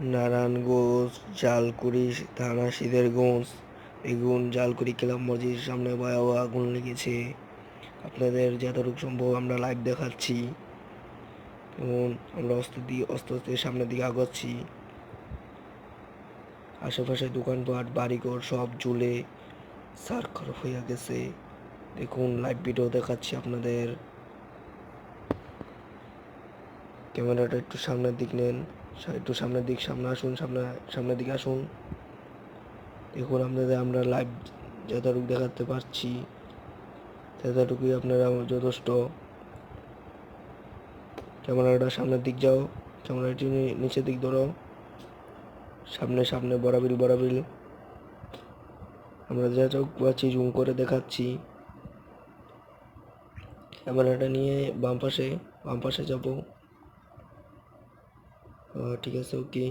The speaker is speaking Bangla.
নারায়ণগঞ্জ জালকুড়ি, থানা সিদেরগঞ্জ বেগুন, জালকুড়ি, ক্লাব মসজিদের সামনে ভয়াবহ আগুন লেগেছে। আপনাদের যতটুকু সম্ভব আমরা লাইভ দেখাচ্ছি। এবং আমরা অস্ত্র দিয়ে অস্ত্র আস্তে সামনের দিকে আগাচ্ছি। আশেপাশে দোকানপাট, বাড়িঘর সব জুলে জ্বলে সারখার হয়ে গেছে। দেখুন লাইভ ভিডিও দেখাচ্ছি আপনাদের। ক্যামেরাটা একটু সামনের দিক নেন। একটু সামনের দিক, সামনে আসুন, সামনে, সামনের দিকে আসুন। দেখুন আপনাদের আমরা লাইভ যতটুকু দেখাতে পারছি, ততটুকুই আপনারা যথেষ্ট। ক্যামেরাটা সামনের দিক যাও, ক্যামেরাটি নিচের দিক ধরো। সামনে সামনে বরাবিল বরাবিল আমরা যেটুকু পাচ্ছি জুম করে দেখাচ্ছি। ক্যামেরাটা নিয়ে বাম পাশে বাম পাশে যাব। ঠিক আছে ওকে